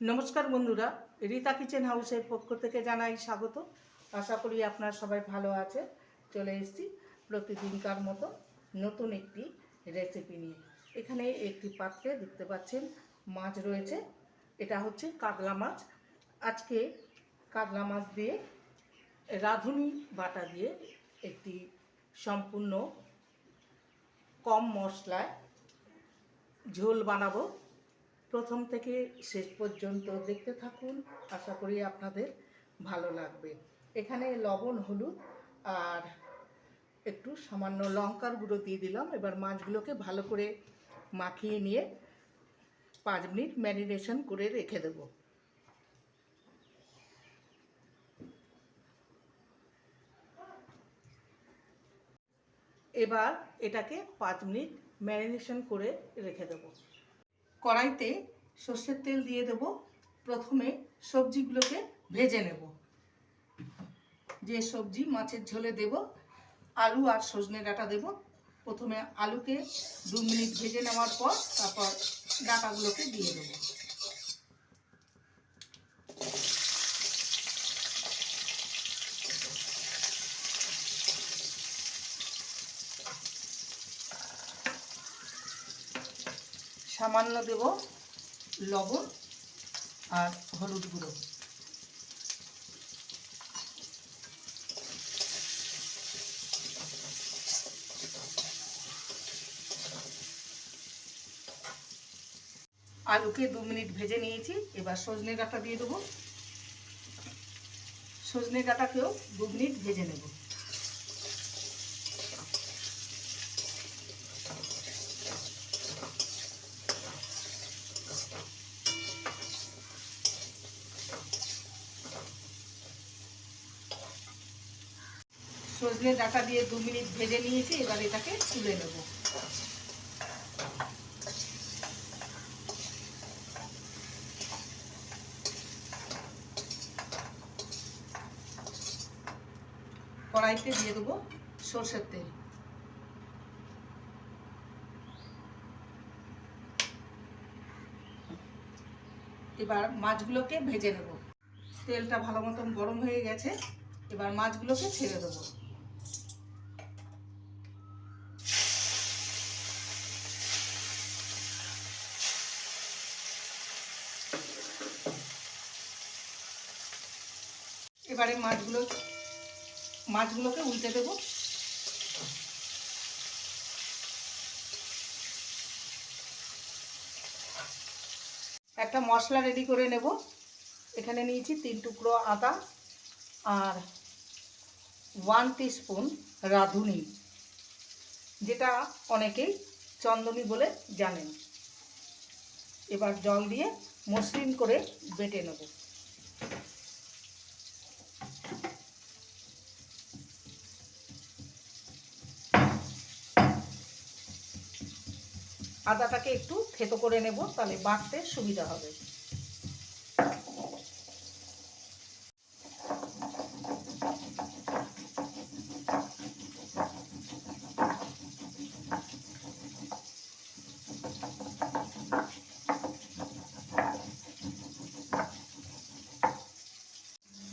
নমস্কার বন্ধুরা, রীতা কিচেন হাউসের পক্ষ থেকে জানাই স্বাগত। আশা করি আপনারা সবাই ভালো আছে চলে এসেছি প্রতিদিনকার মতো নতুন একটি রেসিপি নিয়ে। এখানে একটি পাত্রে দেখতে পাচ্ছেন মাছ রয়েছে। এটা হচ্ছে কাতলা মাছ। আজকে কাতলা মাছ দিয়ে রাঁধুনি বাটা দিয়ে একটি সম্পূর্ণ কম মশলায় ঝোল বানাবো। প্রথম থেকে শেষ পর্যন্ত দেখতে থাকুন। আশা করি আপনাদের ভালো লাগবে। এখানে লবণ, হলুদ আর একটু সামান্য লঙ্কার গুঁড়ো দিয়ে দিলাম। এবার মাছগুলোকে ভালো করে মাখিয়ে নিয়ে পাঁচ মিনিট ম্যারিনেশন করে রেখে দেবো। এবার এটাকে পাঁচ মিনিট ম্যারিনেশন করে রেখে দেবো। কড়াইতে সর্ষের তেল দিয়ে দেব। প্রথমে সবজিগুলোকে ভেজে নেব। যে সবজি মাছের ঝোলে দেব, আলু আর সজনে ডাঁটা দেব। প্রথমে আলুকে দু মিনিট ভেজে নেওয়ার পর তারপর ডাঁটাগুলোকে দিয়ে দেবো। সামান্য দেব লবণ আর হলুদ গুঁড়ো। আলুকে দু মিনিট ভেজে নিয়েছি, এবার সজনে ডাঁটা দিয়ে দেবো। সজনে ডাঁটাকেও দু মিনিট ভেজে নেব। সজনে ডাটা দিয়ে দু মিনিট ভেজে নিয়েছি, এবার এটাকে তুলে নেব। কড়াইতে দিয়ে দেবো সর্ষের তেল। এবার মাছগুলোকে ভেজে নেব। তেলটা ভালো মতন গরম হয়ে গেছে, এবার মাছগুলোকে ছেড়ে দেবো। এবারে মাছগুলো, মাছগুলোকে উল্টে দেবো। একটা মশলা রেডি করে নেব। এখানে নিয়েছি তিন টুকরো আদা আর ওয়ান স্পুন রাঁধুনি, যেটা অনেকেই চন্দনী বলে জানেন। এবার জল দিয়ে মসৃণ করে বেটে নেব। আদাটাকে একটু থেতো করে নেব, তাহলে বাটতে সুবিধা হবে।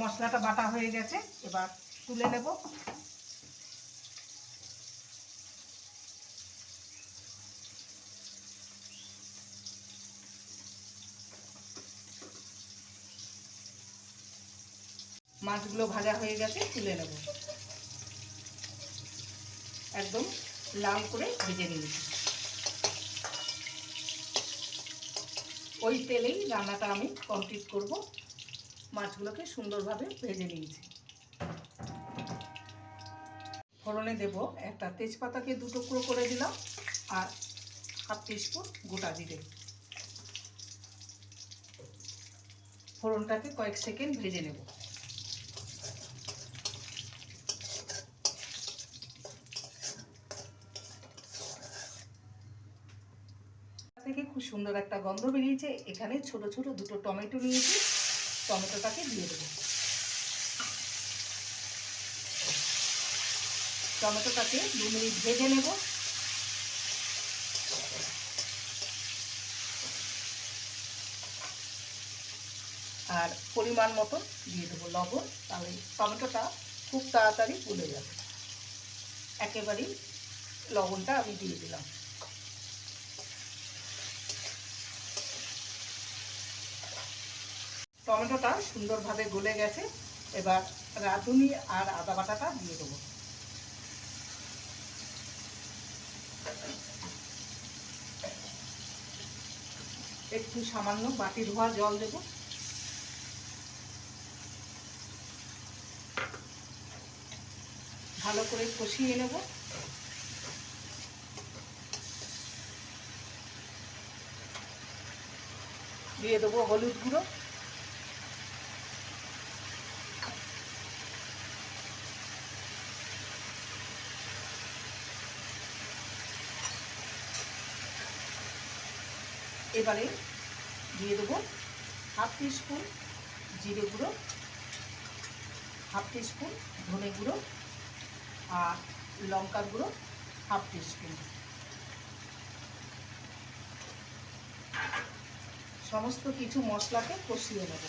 মশলাটা বাটা হয়ে গেছে, এবার তুলে নেব। মাছগুলো ভাজা হয়ে গেছে, তুলে নেব। একদম লাল করে ভেজে নিয়েছি ওই তেলেই রান্নাটা আমি কমপ্লিট করব। মাছগুলোকে সুন্দরভাবে ভেজে নিয়েছি। ফোড়নে দেব একটা তেজপাতাকে দু টুকরো করে দিলাম আর হাফ টিস্পুন গোটা জিরে। ফোড়নটাকে কয়েক সেকেন্ড ভেজে নেব থেকে খুব সুন্দর একটা গন্ধ বেরিয়েছে। এখানে ছোট ছোট দুটো টমেটো নিয়েছি। টমেটোটাকে দিয়ে দেবো। টমেটোটাকে দু মিনিট ভেজে নেব। আর পরিমাণ মতো দিয়ে দেবো লবণ। তাহলে টমেটোটা খুব তাড়াতাড়ি গলে যাবে। একেবারেই লবণটা আমি দিয়ে দিলাম। টমেটোটা সুন্দরভাবে গলে গেছে। এবার রাঁধুনি আর আদা বাটাটা দিয়ে দেবো। একটু সামান্য বাটি ধোয়া জল দেব। ভালো করে কষিয়ে নেব। দিয়ে দেবো হলুদ গুঁড়ো। এবারে দিয়ে দেবো হাফ টিস্পুন জিরে গুঁড়ো, হাফ টিস্পুন ধনে গুঁড়ো আর লঙ্কার গুঁড়ো হাফ টিস্পুন। সমস্ত কিছু মশলাকে কষিয়ে নেব।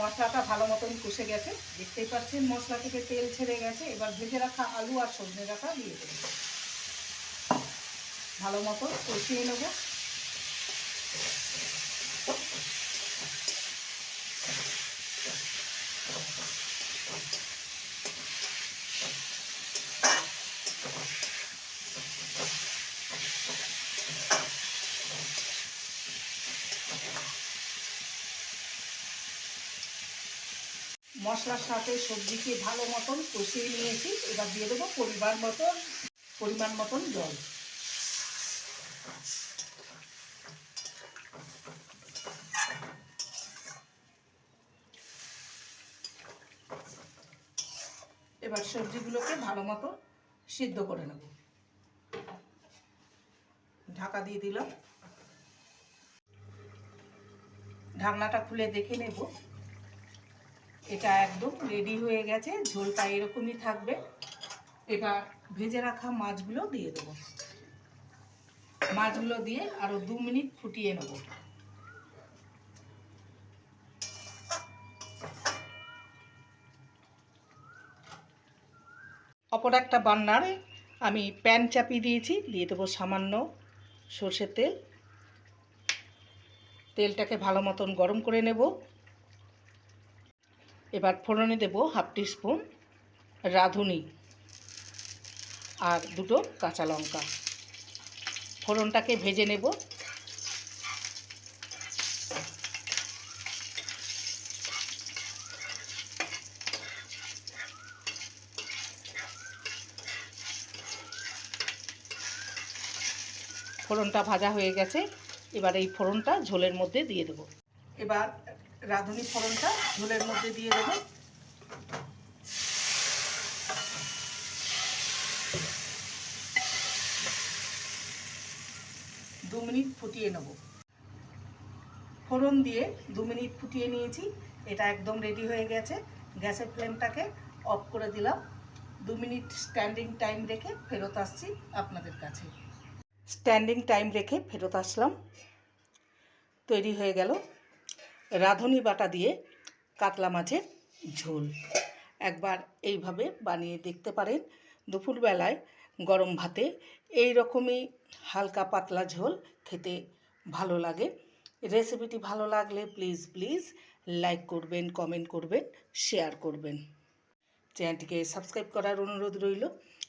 মশলাটা ভালো মতন কষে গেছে। দেখতেই পাচ্ছেন, মশলা থেকে তেল ছেড়ে গেছে। এবার ভেজে রাখা আলু আর সজনে রাখা দিয়ে দেবো। ভালো মতো কষিয়ে নেব। মশলার সাথে সবজিকে ভালো মতন কষিয়ে নিয়েছি। এবার দিয়ে দেবো পরিমাণ মতন পরিমাণ মতন জল। এবার সবজিগুলোকে ভালো মতো সিদ্ধ করে নেব। ঢাকা দিয়ে দিলাম। ঢাকনাটা খুলে দেখে নেব। এটা একদম রেডি হয়ে গেছে, ঝোলটা এরকমই থাকবে। এবার ভেজে রাখা মাছগুলো দিয়ে দেবো। মাছগুলো দিয়ে আরও দু মিনিট ফুটিয়ে নেব। অপর একটা বান্নারে আমি প্যান চাপিয়ে দিয়েছি, দিয়ে দেবো সামান্য সর্ষের তেল। তেলটাকে ভালো মতন গরম করে নেব। এবার ফোড়নে দেব হাফ স্পুন রাঁধুনি আর দুটো কাঁচা লঙ্কা। ফোড়নটাকে ভেজে নেব। ফোড়নটা ভাজা হয়ে গেছে। এবার এই ফোড়নটা ঝোলের মধ্যে দিয়ে দেবো। এবার রাঁধুনি ফোড়নটা ঝোলের মধ্যে দিয়ে দেবো। দু মিনিট ফুটিয়ে নেব। ফোড়ন দিয়ে দু মিনিট ফুটিয়ে নিয়েছি, এটা একদম রেডি হয়ে গেছে। গ্যাসের ফ্লেমটাকে অফ করে দিলাম। দু মিনিট স্ট্যান্ডিং টাইম রেখে ফেরত আসছি আপনাদের কাছে। স্ট্যান্ডিং টাইম রেখে ফেরত আসলাম। তৈরি হয়ে গেল। রাঁধুনি বাটা দিয়ে কাতলা মাছের ঝোল। একবার এইভাবে বানিয়ে দেখতে পারেন। দুপুরবেলায় গরম ভাতে এই রকমই হালকা পাতলা ঝোল খেতে ভালো লাগে। রেসিপিটি ভালো লাগলে প্লিজ প্লিজ লাইক করবেন, কমেন্ট করবেন, শেয়ার করবেন। চ্যানেলটিকে সাবস্ক্রাইব করার অনুরোধ রইল।